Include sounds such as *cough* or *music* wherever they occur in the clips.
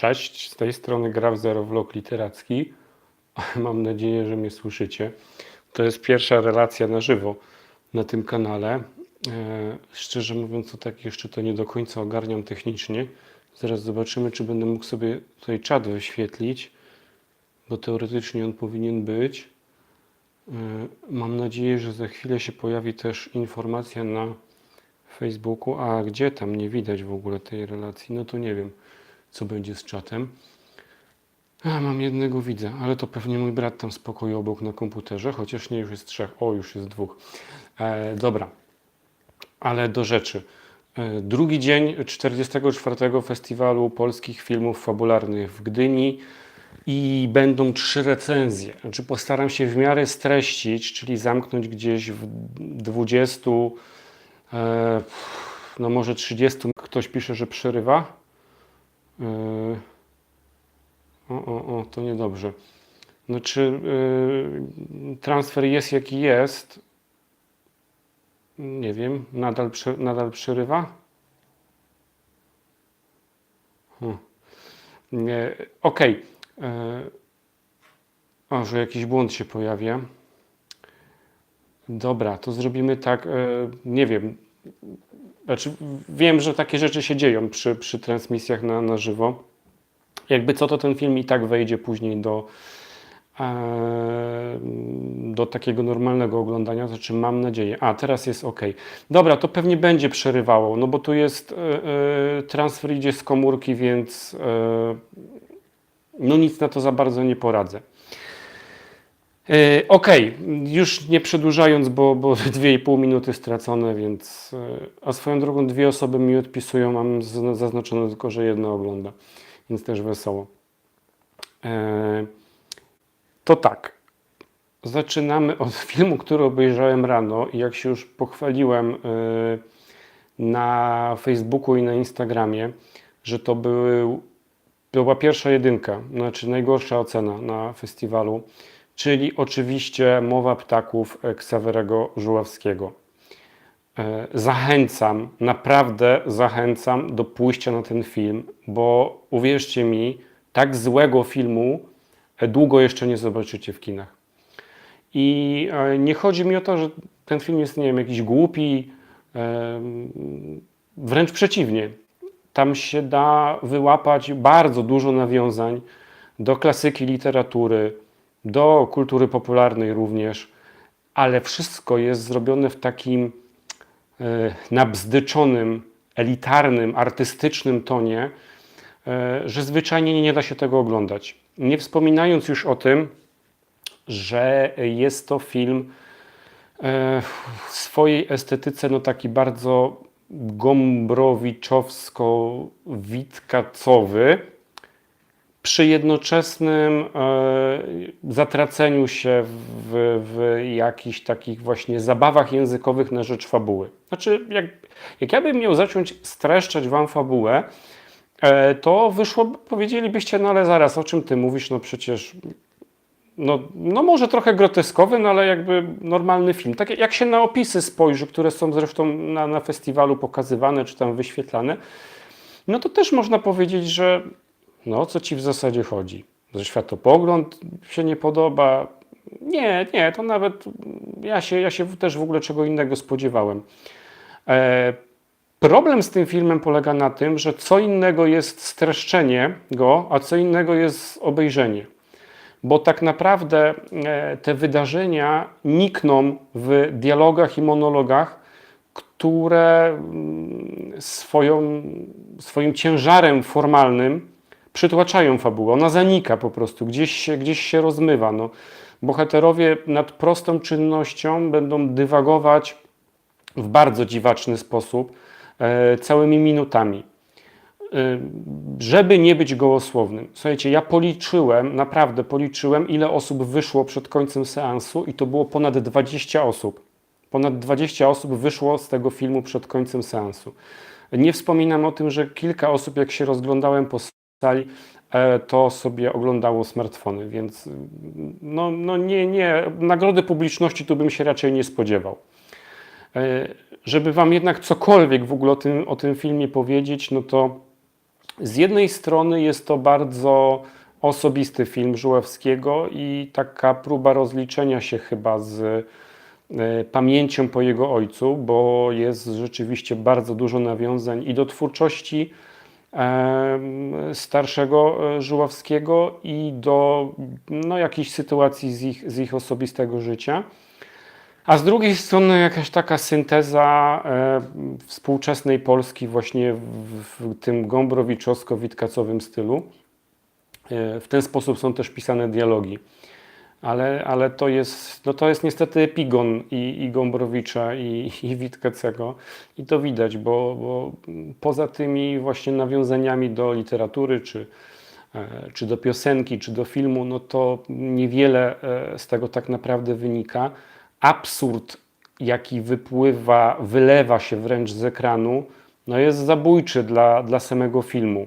Cześć, z tej strony Graf Zero Vlog Literacki. *laughs* Mam nadzieję, że mnie słyszycie. To jest pierwsza relacja na żywo na tym kanale. E, szczerze mówiąc, to tak jeszcze to nie do końca ogarniam technicznie. Zaraz zobaczymy, czy będę mógł sobie tutaj czat wyświetlić, bo teoretycznie on powinien być. E, Mam nadzieję, że za chwilę się pojawi też informacja na Facebooku. A gdzie tam nie widać w ogóle tej relacji? No to nie wiem, co będzie z czatem. A, mam jednego widza, ale to pewnie mój brat tam z pokoju obok na komputerze, chociaż nie, już jest trzech. O, już jest dwóch. E, dobra, ale do rzeczy. E, drugi dzień 44. Festiwalu Polskich Filmów Fabularnych w Gdyni i będą trzy recenzje. Znaczy postaram się w miarę streścić, czyli zamknąć gdzieś w 20, e, no może 30. Ktoś pisze, że przerywa. E, o, o, o, to niedobrze. Znaczy, yy, transfer jest jaki jest. Nie wiem, nadal, nadal przerywa? Hm. Nie, Okej. Yy, O, że jakiś błąd się pojawia. Dobra, to zrobimy tak. Nie wiem. Znaczy, wiem, że takie rzeczy się dzieją przy, przy transmisjach na, na żywo jakby co to ten film i tak wejdzie później do, e, do takiego normalnego oglądania, znaczy mam nadzieję. A, teraz jest ok. Dobra, to pewnie będzie przerywało, no bo tu jest e, e, transfer idzie z komórki, więc no nic na to za bardzo nie poradzę. E, Ok, już nie przedłużając, bo, bo *laughs* 2,5 minuty stracone, więc. e, A swoją drogą dwie osoby mi odpisują, mam zaznaczone tylko, że jedna ogląda, więc też wesoło. E, To tak. Zaczynamy od *laughs* filmu, który obejrzałem rano i jak się już pochwaliłem na Facebooku i na Instagramie, że to był, była pierwsza jedynka, znaczy najgorsza ocena na festiwalu, czyli oczywiście Mowa Ptaków Ksawerego Żuławskiego. E, Zachęcam, naprawdę zachęcam do pójścia na ten film, bo uwierzcie mi, tak złego filmu e, długo jeszcze nie zobaczycie w kinach. I e, nie chodzi mi o to, że ten film jest, nie wiem, jakiś głupi, wręcz przeciwnie. Tam się da wyłapać bardzo dużo nawiązań do klasyki literatury, do kultury popularnej również, ale wszystko jest zrobione w takim e, nabzdyczonym, elitarnym, artystycznym tonie, e, że zwyczajnie nie da się tego oglądać. Nie wspominając już o tym, że jest to film e, w swojej estetyce no taki bardzo gombrowiczowsko-witkacowy, przy jednoczesnym e, zatraceniu się w, w jakichś takich właśnie zabawach językowych na rzecz fabuły. Znaczy, jak, jak ja bym miał zacząć streszczać Wam fabułę, e, to wyszło, powiedzielibyście, no ale zaraz, o czym Ty mówisz, no przecież no, no może trochę groteskowy, no ale jakby normalny film. Tak jak się na opisy spojrzy, które są zresztą na, na festiwalu pokazywane czy tam wyświetlane, no to też można powiedzieć, że no o co ci w zasadzie chodzi? Że światopogląd się nie podoba? Nie, nie, to nawet ja się, ja się też w ogóle czego innego spodziewałem. E, problem z tym filmem polega na tym, że co innego jest streszczenie go, a co innego jest obejrzenie bo tak naprawdę e, te wydarzenia nikną w dialogach i monologach, które mm, swoją, swoim ciężarem formalnym przytłaczają fabułę. Ona zanika po prostu, gdzieś się, gdzieś się rozmywa. No. Bohaterowie nad prostą czynnością będą dywagować w bardzo dziwaczny sposób e, całymi minutami żeby nie być gołosłownym. Słuchajcie, ja policzyłem, naprawdę policzyłem, ile osób wyszło przed końcem seansu i to było ponad 20 osób. Ponad 20 osób wyszło z tego filmu przed końcem seansu. Nie wspominam o tym, że kilka osób, jak się rozglądałem po sali, e, to sobie oglądało smartfony, więc no, no nie, nie, nagrody publiczności tu bym się raczej nie spodziewał. E, Żeby Wam jednak cokolwiek w ogóle o tym, o tym filmie powiedzieć, no to Z jednej strony jest to bardzo osobisty film Żuławskiego i taka próba rozliczenia się chyba z e, pamięcią po jego ojcu, bo jest rzeczywiście bardzo dużo nawiązań i do twórczości starszego e, Żuławskiego i do no, jakichś sytuacji z ich, z ich osobistego życia. A z drugiej strony jakaś taka synteza e, współczesnej Polski właśnie w, tym gombrowiczowsko-witkacowym stylu. E, w ten sposób są też pisane dialogi. Ale, ale to, jest, no to jest niestety epigon i, i Gombrowicza, i, *laughs* i Witkacego. I to widać, bo, bo poza tymi właśnie nawiązaniami do literatury, czy, e, czy do piosenki, czy do filmu, no to niewiele e, z tego tak naprawdę wynika. Absurd, jaki wypływa, wylewa się wręcz z ekranu, no jest zabójczy dla, dla samego filmu.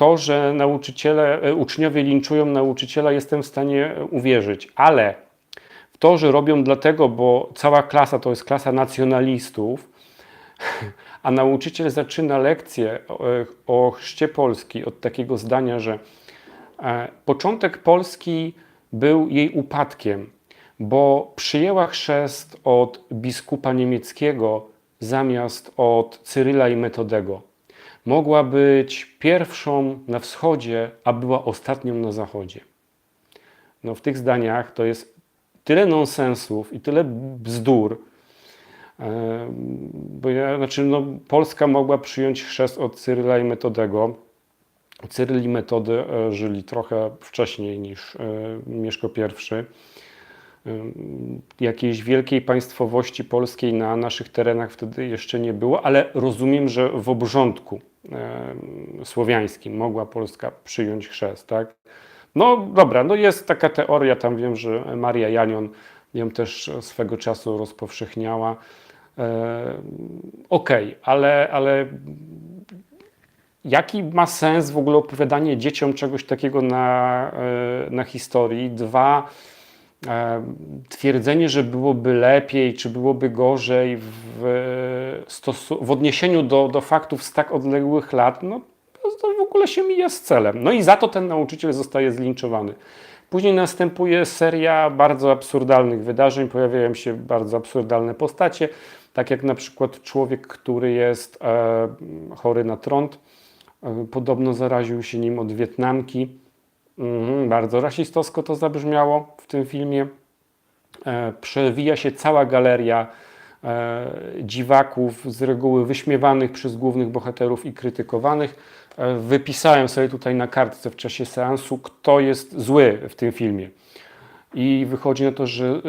E, to, że nauczyciele, e, uczniowie linczują nauczyciela, jestem w stanie uwierzyć, ale w to, że robią dlatego, bo cała klasa to jest klasa nacjonalistów, *laughs* a nauczyciel zaczyna lekcję o, o chrzcie Polski od takiego zdania, że e, początek Polski był jej upadkiem, bo przyjęła chrzest od biskupa niemieckiego zamiast od Cyryla i Metodego mogła być pierwszą na wschodzie, a była ostatnią na zachodzie. No, w tych zdaniach to jest tyle nonsensów i tyle bzdur, bo ja, znaczy, no, Polska mogła przyjąć chrzest od Cyryla i Metodego. Cyryl i Metody e, żyli trochę wcześniej niż e, Mieszko I jakiejś wielkiej państwowości polskiej na naszych terenach wtedy jeszcze nie było, ale rozumiem, że w obrządku słowiańskim mogła Polska przyjąć chrzest, tak? No dobra, no jest taka teoria, tam wiem, że Maria Janion ją też swego czasu rozpowszechniała. Okej, okay, ale, ale jaki ma sens w ogóle opowiadanie dzieciom czegoś takiego na, e, na historii? Dwa, E, twierdzenie, że byłoby lepiej, czy byłoby gorzej w, w odniesieniu do, do faktów z tak odległych lat, no to w ogóle się mija z celem. No i za to ten nauczyciel zostaje zlinczowany. Później następuje seria bardzo absurdalnych wydarzeń, pojawiają się bardzo absurdalne postacie, tak jak na przykład człowiek, który jest e, chory na trąd, e, podobno zaraził się nim od Wietnamki Mhm, bardzo rasistowsko to zabrzmiało w tym filmie. E, przewija się cała galeria e, dziwaków, z reguły wyśmiewanych przez głównych bohaterów i krytykowanych. E, wypisałem sobie tutaj na kartce w czasie seansu, kto jest zły w tym filmie. I wychodzi na to, że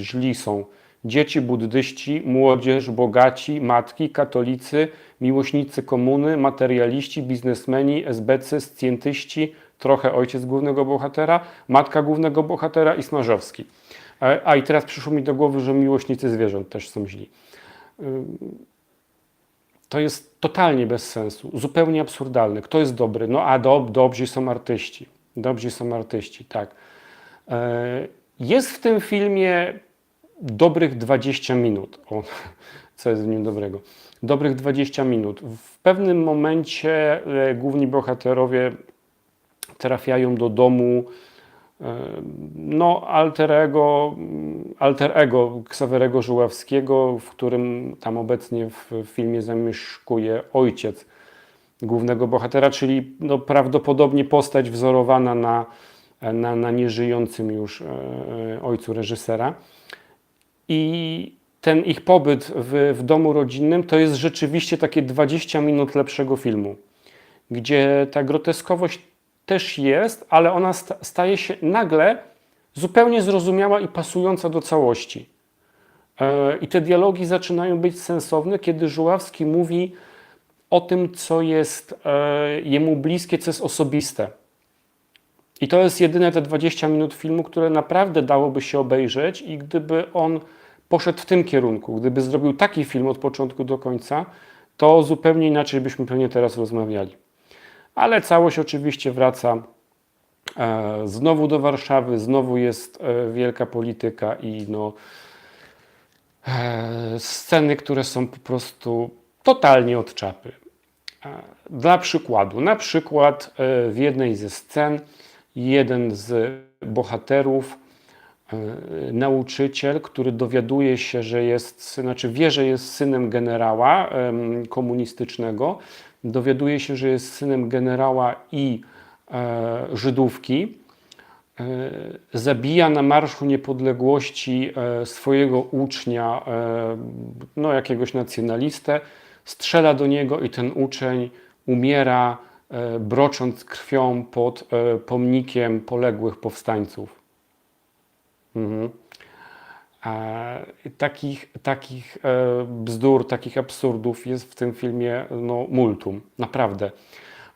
źli są dzieci buddyści, młodzież, bogaci, matki, katolicy, miłośnicy komuny, materialiści, biznesmeni, esbecy, scjentyści, trochę ojciec głównego bohatera, matka głównego bohatera i Smarzowski. E, a i teraz przyszło mi do głowy, że miłośnicy zwierząt też są źli. To jest totalnie bez sensu, zupełnie absurdalne. Kto jest dobry? No a dob, dobrzy są artyści. Dobrzy są artyści, tak. E, jest w tym filmie dobrych 20 minut. O, *laughs* co jest w nim dobrego? Dobrych 20 minut. W pewnym momencie e, główni bohaterowie trafiają do domu e, no, alter ego, alter ego Ksawerego Żuławskiego, w którym tam obecnie w filmie zamieszkuje ojciec głównego bohatera, czyli no, prawdopodobnie postać wzorowana na, na, na nieżyjącym już e, ojcu reżysera. I ten ich pobyt w, w domu rodzinnym to jest rzeczywiście takie 20 minut lepszego filmu, gdzie ta groteskowość też jest, ale ona staje się nagle zupełnie zrozumiała i pasująca do całości. E, I te dialogi zaczynają być sensowne, kiedy Żuławski mówi o tym, co jest e, jemu bliskie, co jest osobiste. I to jest jedyne te 20 minut filmu, które naprawdę dałoby się obejrzeć, i gdyby on poszedł w tym kierunku, gdyby zrobił taki film od początku do końca, to zupełnie inaczej byśmy pewnie teraz rozmawiali ale całość oczywiście wraca e, znowu do Warszawy, znowu jest e, wielka polityka i no, e, sceny, które są po prostu totalnie od czapy. Dla przykładu, na przykład w jednej ze scen jeden z bohaterów, nauczyciel, który dowiaduje się, że jest, znaczy wie, że jest synem generała komunistycznego, dowiaduje się, że jest synem generała i e, Żydówki, e, zabija na Marszu Niepodległości e, swojego ucznia, e, no jakiegoś nacjonalistę, strzela do niego i ten uczeń umiera, e, brocząc krwią pod e, pomnikiem poległych powstańców. Mhm. Takich, takich e, bzdur, takich absurdów jest w tym filmie no, multum, naprawdę.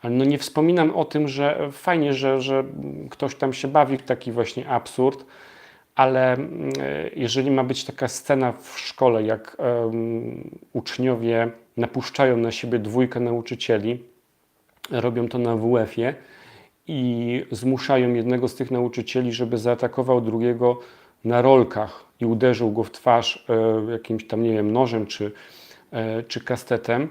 No nie wspominam o tym, że fajnie, że, że ktoś tam się bawi w taki właśnie absurd, ale mm, e, jeżeli ma być taka scena w szkole, jak em, uczniowie napuszczają na siebie dwójkę nauczycieli, robią to na WF-ie i zmuszają jednego z tych nauczycieli, żeby zaatakował drugiego na rolkach i uderzył go w twarz e, jakimś tam, nie wiem, nożem czy, e, czy kastetem.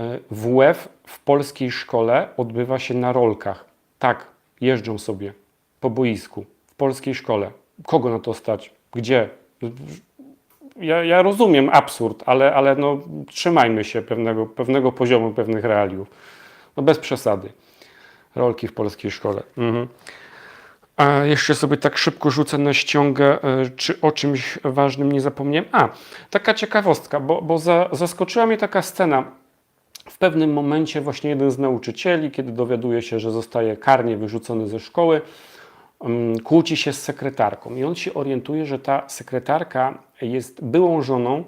E, WF w polskiej szkole odbywa się na rolkach. Tak, jeżdżą sobie po boisku w polskiej szkole. Kogo na to stać? Gdzie? Ja, ja rozumiem absurd, ale, ale no, trzymajmy się pewnego, pewnego poziomu, pewnych realiów. No bez przesady. Rolki w polskiej szkole. Mhm. A jeszcze sobie tak szybko rzucę na ściągę, e, czy o czymś ważnym nie zapomniałem. A, taka ciekawostka, bo, bo za, zaskoczyła mnie taka scena. W pewnym momencie właśnie jeden z nauczycieli, kiedy dowiaduje się, że zostaje karnie wyrzucony ze szkoły, mm, kłóci się z sekretarką i on się orientuje, że ta sekretarka jest byłą żoną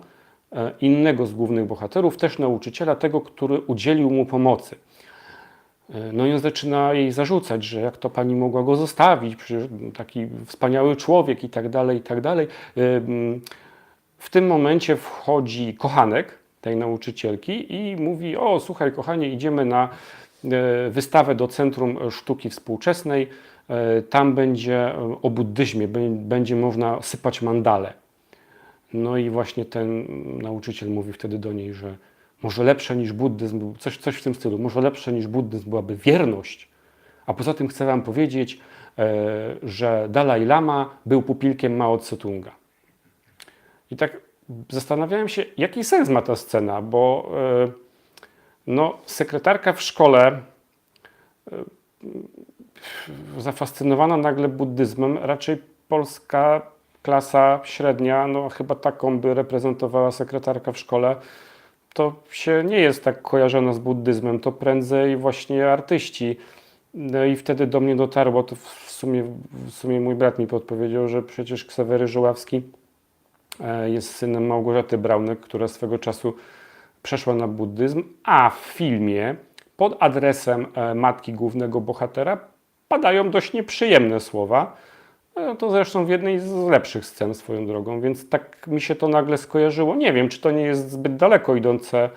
e, innego z głównych bohaterów, też nauczyciela, tego, który udzielił mu pomocy. No i on zaczyna jej zarzucać, że jak to pani mogła go zostawić, taki wspaniały człowiek i tak dalej, i tak dalej. W tym momencie wchodzi kochanek tej nauczycielki i mówi: O, słuchaj, kochanie, idziemy na e, wystawę do Centrum Sztuki Współczesnej. E, Tam będzie e, o buddyzmie, bę- będzie można sypać mandale. No i właśnie ten nauczyciel mówi wtedy do niej, że może lepsze niż buddyzm, coś, coś w tym stylu, może lepsze niż buddyzm byłaby wierność. A poza tym chcę Wam powiedzieć, e, że Dalaj Lama był pupilkiem Mao Tse-tunga. I tak zastanawiałem się, jaki sens ma ta scena, bo e, no, sekretarka w szkole e, zafascynowana nagle buddyzmem, raczej polska klasa średnia, no chyba taką by reprezentowała sekretarka w szkole, to się nie jest tak kojarzona z buddyzmem, to prędzej właśnie artyści. No i wtedy do mnie dotarło, to w sumie, w sumie mój brat mi podpowiedział, że przecież Ksawery Żuławski e, jest synem Małgorzaty Braunek, która swego czasu przeszła na buddyzm, a w filmie pod adresem e, matki głównego bohatera padają dość nieprzyjemne słowa. E, To zresztą w jednej z lepszych scen swoją drogą, więc tak mi się to nagle skojarzyło. Nie wiem, czy to nie jest zbyt daleko idące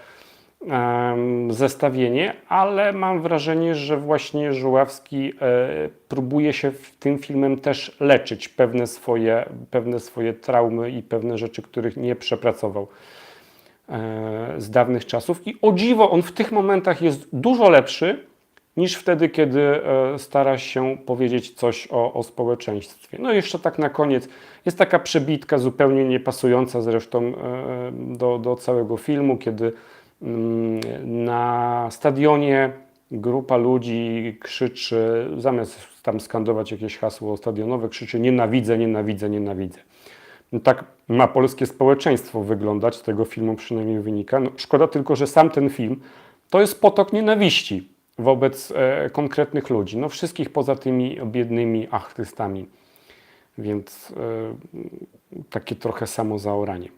zestawienie, ale mam wrażenie, że właśnie Żuławski e, próbuje się w tym filmem też leczyć pewne swoje, pewne swoje traumy i pewne rzeczy, których nie przepracował e, z dawnych czasów. I o dziwo, on w tych momentach jest dużo lepszy niż wtedy, kiedy e, stara się powiedzieć coś o, o społeczeństwie. No i jeszcze tak na koniec, jest taka przebitka zupełnie niepasująca zresztą e, do, do całego filmu, kiedy mm, na stadionie grupa ludzi krzyczy, zamiast tam skandować jakieś hasło stadionowe, krzyczy nienawidzę, nienawidzę, nienawidzę. No tak ma polskie społeczeństwo wyglądać, z tego filmu przynajmniej wynika. No, szkoda tylko, że sam ten film to jest potok nienawiści wobec e, konkretnych ludzi. No wszystkich poza tymi biednymi artystami. Więc e, takie trochę samozaoranie.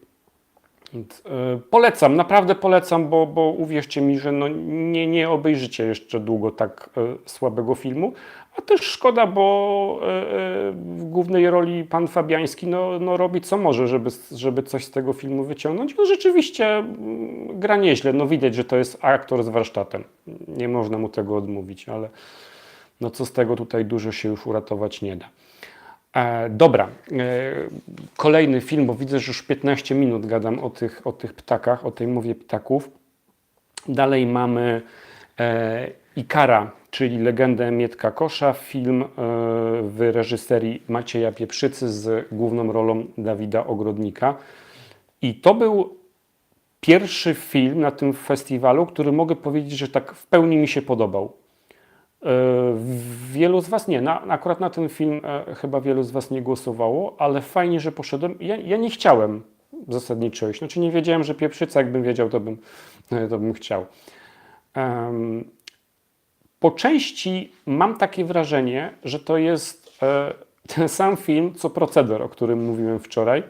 Więc, e, polecam, naprawdę polecam, bo, bo uwierzcie mi, że no nie, nie obejrzycie jeszcze długo tak słabego filmu. A też szkoda, bo e, e, w głównej roli pan Fabiański no, no robi co może, żeby, żeby coś z tego filmu wyciągnąć. No rzeczywiście mm, gra nieźle. No widać, że to jest aktor z warsztatem. Nie można mu tego odmówić, ale no co z tego tutaj dużo się już uratować nie da. E, dobra, e, kolejny film, bo widzę, że już 15 minut gadam o tych, o tych ptakach, o tej mowie ptaków. Dalej mamy e, Ikara, czyli legendę Mietka Kosza, film e, w reżyserii Macieja Pieprzycy z główną rolą Dawida Ogrodnika. I to był pierwszy film na tym festiwalu, który mogę powiedzieć, że tak w pełni mi się podobał. E, Wielu z Was nie, na, akurat na ten film e, chyba wielu z Was nie głosowało, ale fajnie, że poszedłem. Ja, ja nie chciałem zasadniczo iść. Znaczy nie wiedziałem, że pieprzyca, jakbym wiedział, to bym, to bym chciał. Po części mam takie wrażenie, że to jest e, ten sam film, co Proceder, o którym mówiłem wczoraj.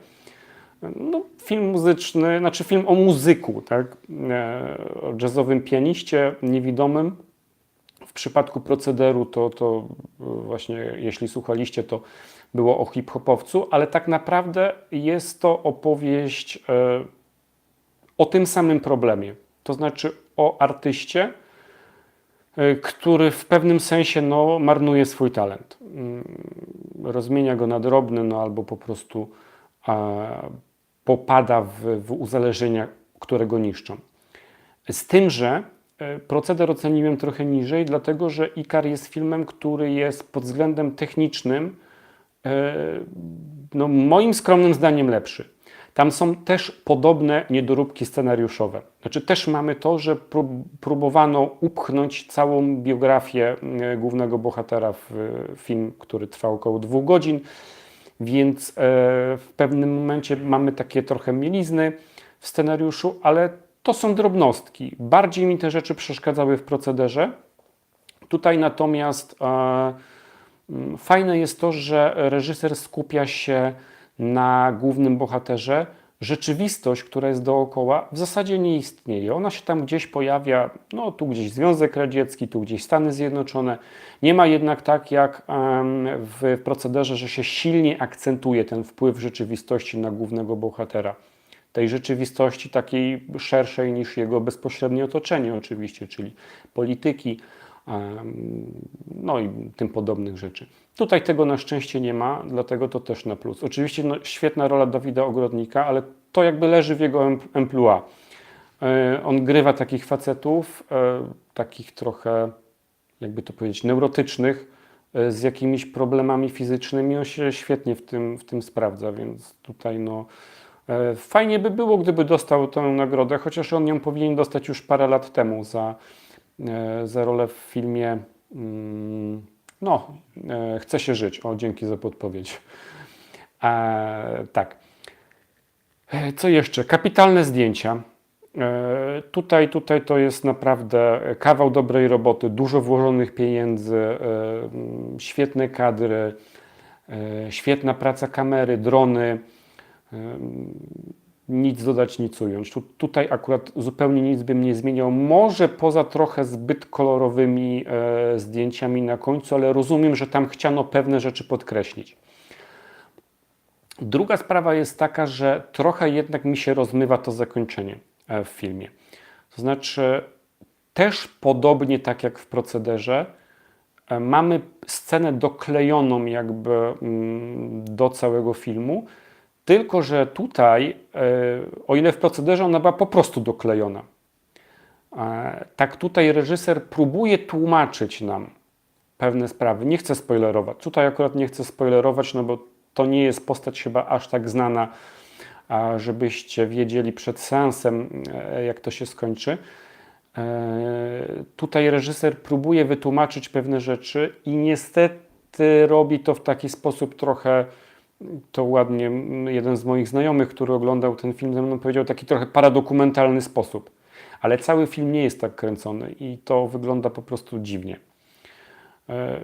No, film muzyczny, znaczy film o muzyku, tak? E, o jazzowym pianiście niewidomym. W przypadku Procederu to, to właśnie, jeśli słuchaliście, to było o hip-hopowcu, ale tak naprawdę jest to opowieść e, o tym samym problemie. To znaczy o artyście, e, który w pewnym sensie no, marnuje swój talent. Mm, Rozmienia go na drobny, no albo po prostu e, popada w, w uzależnienia, które go niszczą. Z tym, że e, proceder oceniłem trochę niżej, dlatego że Ikar jest filmem, który jest pod względem technicznym, e, no, moim skromnym zdaniem lepszy. Tam są też podobne niedoróbki scenariuszowe. Znaczy też mamy to, że prób próbowano upchnąć całą biografię e, głównego bohatera w e, film, który trwał około dwóch godzin, więc e, w pewnym momencie mamy takie trochę mielizny w scenariuszu, ale to są drobnostki. Bardziej mi te rzeczy przeszkadzały w procederze. Tutaj natomiast fajne jest to, że reżyser skupia się na głównym bohaterze. Rzeczywistość, która jest dookoła, w zasadzie nie istnieje. Ona się tam gdzieś pojawia, no tu gdzieś Związek Radziecki, tu gdzieś Stany Zjednoczone. Nie ma jednak tak jak w procederze, że się silnie akcentuje ten wpływ rzeczywistości na głównego bohatera tej rzeczywistości takiej szerszej niż jego bezpośrednie otoczenie oczywiście, czyli polityki, no i tym podobnych rzeczy. Tutaj tego na szczęście nie ma, dlatego to też na plus. Oczywiście no, świetna rola Dawida Ogrodnika, ale to jakby leży w jego em- emploi. E, On grywa takich facetów, e, takich trochę, jakby to powiedzieć, neurotycznych, e, z jakimiś problemami fizycznymi. On się świetnie w tym, w tym sprawdza, więc tutaj no, fajnie by było, gdyby dostał tę nagrodę, chociaż on ją powinien dostać już parę lat temu za, za rolę w filmie. mm, No, e, chce się żyć. O, dzięki za podpowiedź. E, tak. E, Co jeszcze? Kapitalne zdjęcia. E, Tutaj, tutaj to jest naprawdę kawał dobrej roboty, dużo włożonych pieniędzy, e, świetne kadry, e, świetna praca kamery, drony. Nic dodać, nic ująć. Tu, tutaj akurat zupełnie nic bym nie zmieniał. Może poza trochę zbyt kolorowymi e, zdjęciami na końcu, ale rozumiem, że tam chciano pewne rzeczy podkreślić. Druga sprawa jest taka, że trochę jednak mi się rozmywa to zakończenie e, w filmie. To znaczy, też podobnie tak jak w procederze, e, mamy scenę doklejoną jakby mm, do całego filmu, tylko że tutaj, e, o ile w procederze ona była po prostu doklejona, e, tak tutaj reżyser próbuje tłumaczyć nam pewne sprawy. Nie chcę spoilerować. Tutaj akurat nie chcę spoilerować, no bo to nie jest postać chyba aż tak znana, żebyście wiedzieli przed seansem, e, jak to się skończy. Tutaj reżyser próbuje wytłumaczyć pewne rzeczy i niestety robi to w taki sposób trochę, to ładnie jeden z moich znajomych, który oglądał ten film ze mną, powiedział taki trochę paradokumentalny sposób. Ale cały film nie jest tak kręcony i to wygląda po prostu dziwnie. E,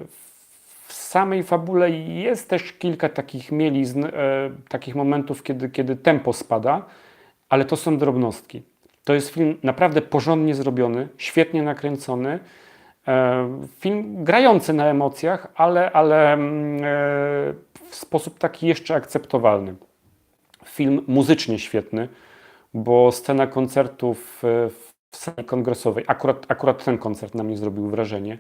w samej fabule jest też kilka takich mielizn, e, takich momentów, kiedy, kiedy tempo spada, ale to są drobnostki. To jest film naprawdę porządnie zrobiony, świetnie nakręcony. E, film grający na emocjach, ale, ale mm, w sposób taki jeszcze akceptowalny. Film muzycznie świetny, bo scena koncertu w, w sali kongresowej, akurat, akurat ten koncert na mnie zrobił wrażenie.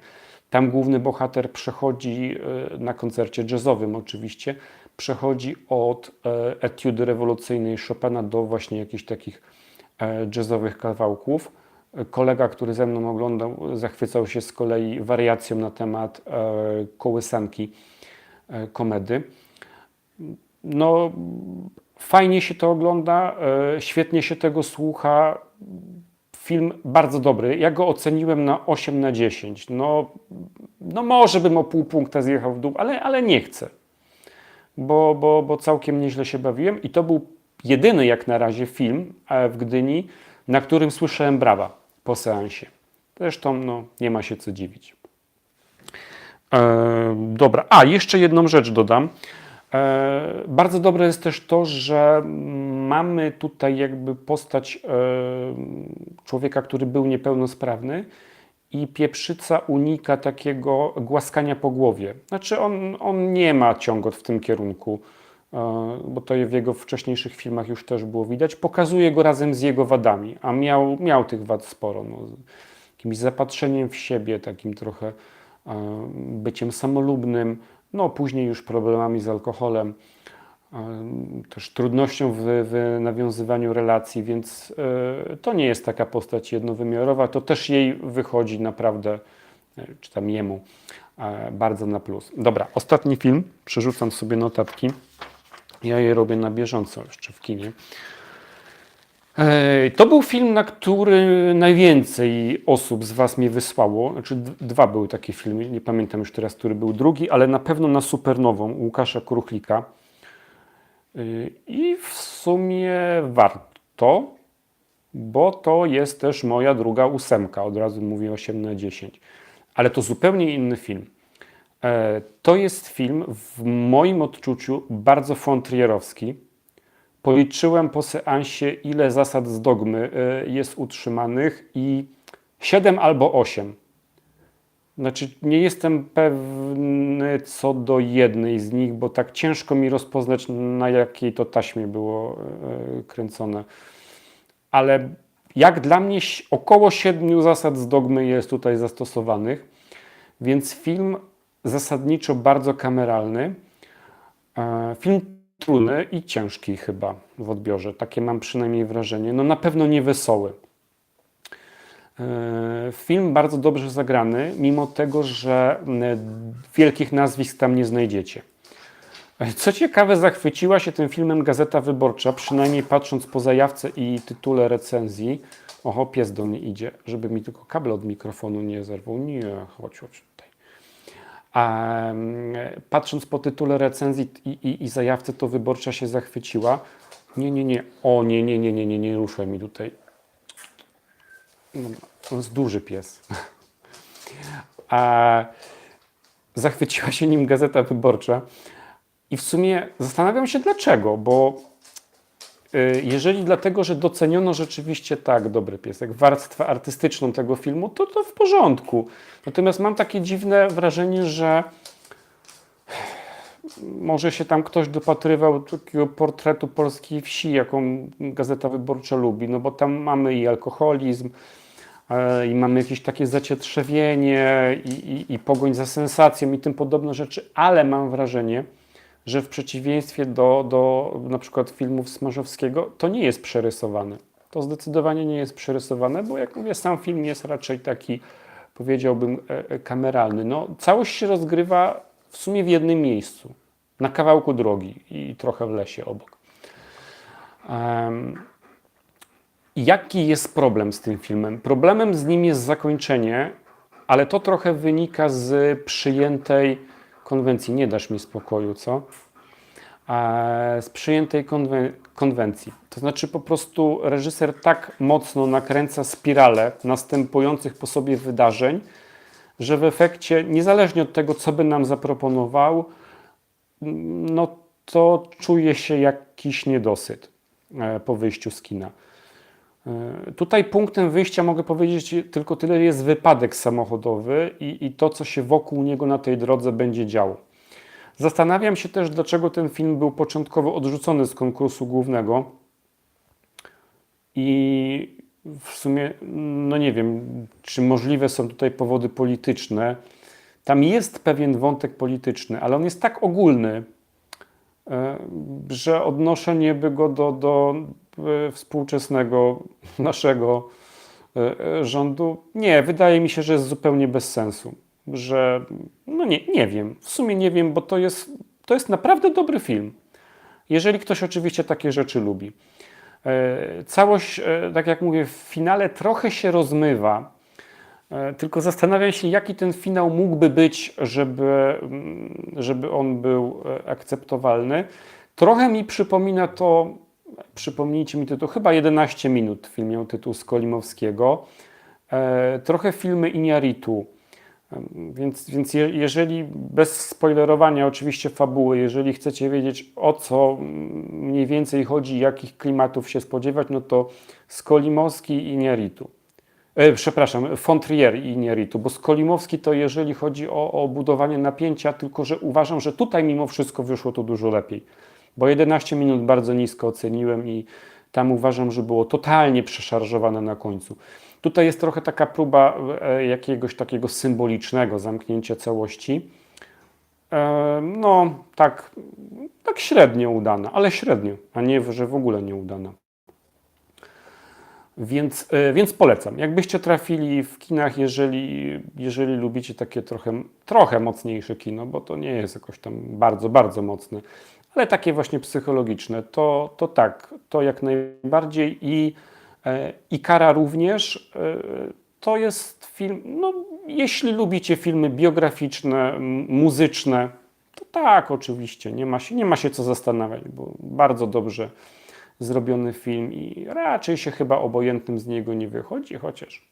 Tam główny bohater przechodzi e, na koncercie jazzowym oczywiście, przechodzi od e, etiudy rewolucyjnej Chopina do właśnie jakichś takich e, jazzowych kawałków. Kolega, który ze mną oglądał, zachwycał się z kolei wariacją na temat e, kołysanki e, komedy. No, fajnie się to ogląda, e, świetnie się tego słucha. Film bardzo dobry. Ja go oceniłem na 8 na 10. No, no może bym o pół punkta zjechał w dół, ale, ale nie chcę. Bo, bo, bo całkiem nieźle się bawiłem i to był jedyny jak na razie film e, w Gdyni, na którym słyszałem brawa po seansie. Zresztą no, nie ma się co dziwić. E, dobra, a jeszcze jedną rzecz dodam. E, bardzo dobre jest też to, że mamy tutaj jakby postać e, człowieka, który był niepełnosprawny i pieprzyca unika takiego głaskania po głowie. Znaczy on, on nie ma ciągot w tym kierunku, e, bo to w jego wcześniejszych filmach już też było widać. Pokazuje go razem z jego wadami, a miał, miał tych wad sporo. No, jakimś zapatrzeniem w siebie, takim trochę byciem samolubnym, no później już problemami z alkoholem, e, też trudnością w, w nawiązywaniu relacji, więc e, to nie jest taka postać jednowymiarowa, to też jej wychodzi naprawdę, e, czy tam jemu, e, bardzo na plus. Dobra, ostatni film, przerzucam sobie notatki, ja je robię na bieżąco jeszcze w kinie. To był film, na który najwięcej osób z Was mnie wysłało. Znaczy, dwa były takie filmy, nie pamiętam już teraz, który był drugi, ale na pewno na Supernową Łukasza Kruchlika. I w sumie warto, bo to jest też moja druga ósemka. Od razu mówię 8 na 10. Ale to zupełnie inny film. To jest film w moim odczuciu bardzo fontrierowski. Policzyłem po seansie, ile zasad z dogmy e, jest utrzymanych i 7 albo 8. Znaczy, nie jestem pewny co do jednej z nich, bo tak ciężko mi rozpoznać, na jakiej to taśmie było e, kręcone. Ale jak dla mnie około siedmiu zasad z dogmy jest tutaj zastosowanych, więc film zasadniczo bardzo kameralny. E, Film trudny i ciężki chyba w odbiorze. Takie mam przynajmniej wrażenie. No na pewno nie wesoły. E, Film bardzo dobrze zagrany, mimo tego, że m, wielkich nazwisk tam nie znajdziecie. E, Co ciekawe, zachwyciła się tym filmem Gazeta Wyborcza, przynajmniej patrząc po zajawce i tytule recenzji. Oho, pies do mnie idzie, żeby mi tylko kabel od mikrofonu nie zerwał. Nie, chodź, chodź patrząc po tytule recenzji i, i, i zajawce, to Wyborcza się zachwyciła. Nie, nie, nie. O, nie, nie, nie, nie, nie, nie ruszaj mi tutaj. No, to jest duży pies. *laughs* A zachwyciła się nim Gazeta Wyborcza. I w sumie zastanawiam się dlaczego, bo jeżeli dlatego, że doceniono rzeczywiście tak, dobry piesek, warstwę artystyczną tego filmu, to to w porządku. Natomiast mam takie dziwne wrażenie, że może się tam ktoś dopatrywał takiego portretu polskiej wsi, jaką Gazeta Wyborcza lubi, no bo tam mamy i alkoholizm, e, i mamy jakieś takie zacietrzewienie i, i, i pogoń za sensacją i tym podobne rzeczy, ale mam wrażenie, że w przeciwieństwie do, do na przykład filmów Smarzowskiego, to nie jest przerysowane. To zdecydowanie nie jest przerysowane, bo jak mówię, sam film jest raczej taki, powiedziałbym, e, e, kameralny. No, całość się rozgrywa w sumie w jednym miejscu, na kawałku drogi i trochę w lesie obok. Em, Jaki jest problem z tym filmem? Problemem z nim jest zakończenie, ale to trochę wynika z przyjętej konwencji. Nie dasz mi spokoju, co? Z przyjętej konwen- konwencji. To znaczy po prostu reżyser tak mocno nakręca spiralę następujących po sobie wydarzeń, że w efekcie, niezależnie od tego, co by nam zaproponował, no to czuje się jakiś niedosyt e, po wyjściu z kina. E, Tutaj punktem wyjścia mogę powiedzieć tylko tyle, jest wypadek samochodowy i, i to, co się wokół niego na tej drodze będzie działo. Zastanawiam się też, dlaczego ten film był początkowo odrzucony z konkursu głównego. I w sumie, no nie wiem, czy możliwe są tutaj powody polityczne. Tam jest pewien wątek polityczny, ale on jest tak ogólny, e, że odnoszenie by go do, do współczesnego naszego e, e, rządu. Nie, wydaje mi się, że jest zupełnie bez sensu. Że, no nie, nie wiem, w sumie nie wiem, bo to jest, to jest naprawdę dobry film. Jeżeli ktoś oczywiście takie rzeczy lubi. E, Całość, e, tak jak mówię, w finale trochę się rozmywa. E, Tylko zastanawiam się, jaki ten finał mógłby być, żeby, mm, żeby on był e, akceptowalny. Trochę mi przypomina to, przypomnijcie mi tytuł, chyba 11 minut film miał tytuł Skolimowskiego. E, Trochę filmy Iniaritu. Em, Więc, więc je, jeżeli, bez spoilerowania oczywiście fabuły, jeżeli chcecie wiedzieć o co mniej więcej chodzi, jakich klimatów się spodziewać, no to Skolimowski i Iniaritu. E, przepraszam, Fontrier i Iniaritu, bo Skolimowski to jeżeli chodzi o, o budowanie napięcia, tylko że uważam, że tutaj mimo wszystko wyszło to dużo lepiej. Bo 11 minut bardzo nisko oceniłem i tam uważam, że było totalnie przeszarżowane na końcu. Tutaj jest trochę taka próba e, jakiegoś takiego symbolicznego zamknięcia całości. E, No, tak, tak średnio udana, ale średnio, a nie, że w ogóle nie udana. Więc, e, więc polecam. Jakbyście trafili w kinach, jeżeli, jeżeli lubicie takie trochę, trochę mocniejsze kino, bo to nie jest jakoś tam bardzo, bardzo mocne, ale takie właśnie psychologiczne, to, to tak, to jak najbardziej i, e, i Kara również. e, To jest film, no jeśli lubicie filmy biograficzne, muzyczne, to tak, oczywiście, nie ma się, nie ma się co zastanawiać, bo bardzo dobrze zrobiony film i raczej się chyba obojętnym z niego nie wychodzi, chociaż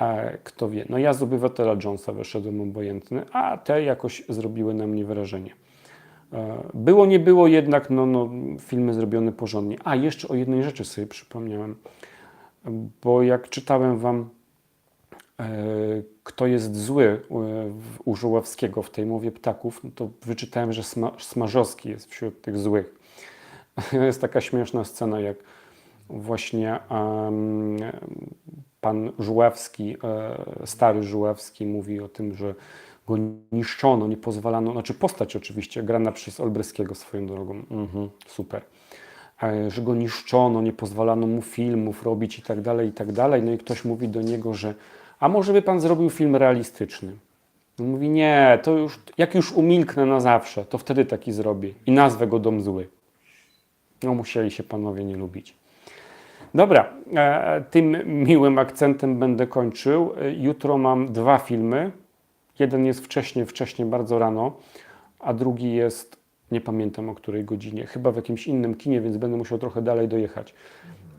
e, kto wie. No ja z Obywatela Jonesa wyszedłem obojętny, a te jakoś zrobiły na mnie wrażenie. E, Było, nie było jednak, no, no, filmy zrobione porządnie. A, jeszcze o jednej rzeczy sobie przypomniałem, bo jak czytałem wam e, kto jest zły e, u Żuławskiego w tej mowie ptaków, no to wyczytałem, że Sma Smarzowski jest wśród tych złych. *laughs* Jest taka śmieszna scena, jak właśnie pan Żuławski, stary Żuławski mówi o tym, że go niszczono, nie pozwalano, znaczy postać oczywiście, grana przez Olbryskiego swoją drogą, mhm, super, E, że go niszczono, nie pozwalano mu filmów robić i tak dalej, i tak dalej, no i ktoś mówi do niego, że a może by pan zrobił film realistyczny? On mówi, nie, to już, jak już umilknę na zawsze, to wtedy taki zrobię i nazwę go Dom Zły. No musieli się panowie nie lubić. Dobra, e, tym miłym akcentem będę kończył. E, Jutro mam dwa filmy. Jeden jest wcześniej, wcześniej bardzo rano, a drugi jest, nie pamiętam o której godzinie, chyba w jakimś innym kinie, więc będę musiał trochę dalej dojechać.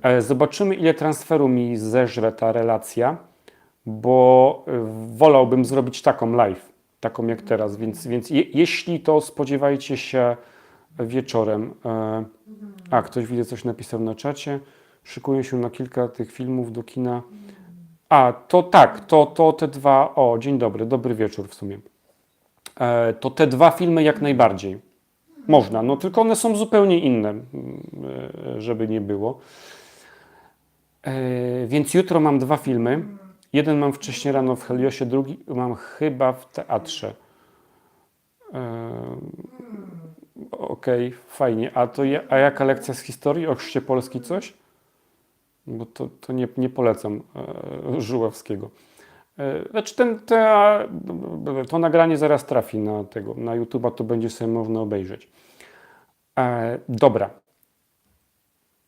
E, Zobaczymy, ile transferu mi zeżre ta relacja, bo e, wolałbym zrobić taką live, taką jak teraz, więc, więc je, jeśli to spodziewajcie się wieczorem. E, A, ktoś widzę, coś napisał na czacie. Szykuję się na kilka tych filmów do kina. A, to tak, to, to te dwa. O, dzień dobry, dobry wieczór w sumie. E, to te dwa filmy jak najbardziej. Można, no tylko one są zupełnie inne, e, żeby nie było. E, więc jutro mam dwa filmy. Jeden mam wcześniej rano w Heliosie, drugi mam chyba w teatrze. E, Okej, fajnie. A to ja, a jaka lekcja z historii? O chrzcie Polski coś? Bo to, to nie, nie polecam e, Żuławskiego. E, znaczy ten, te, to nagranie zaraz trafi na tego, na YouTube'a, to będzie sobie można obejrzeć. E, dobra.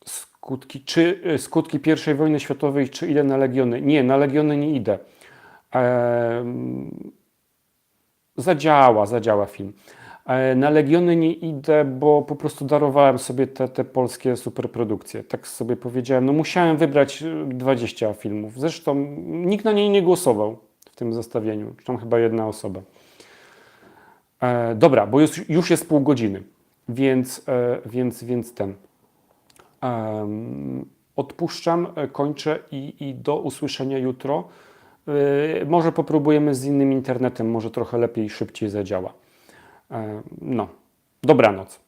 Skutki, czy e, skutki I wojny światowej, czy idę na Legiony? Nie, na Legiony nie idę. E, zadziała, zadziała film. E, Na Legiony nie idę, bo po prostu darowałem sobie te, te polskie superprodukcje. Tak sobie powiedziałem, no musiałem wybrać e, 20 filmów. Zresztą nikt na niej nie głosował w tym zestawieniu, tam chyba jedna osoba. E, dobra, bo już, już jest pół godziny, więc, e, więc, więc ten. Em, odpuszczam, e, kończę i, i do usłyszenia jutro. E, może popróbujemy z innym internetem, może trochę lepiej szybciej zadziała. E, No, dobranoc.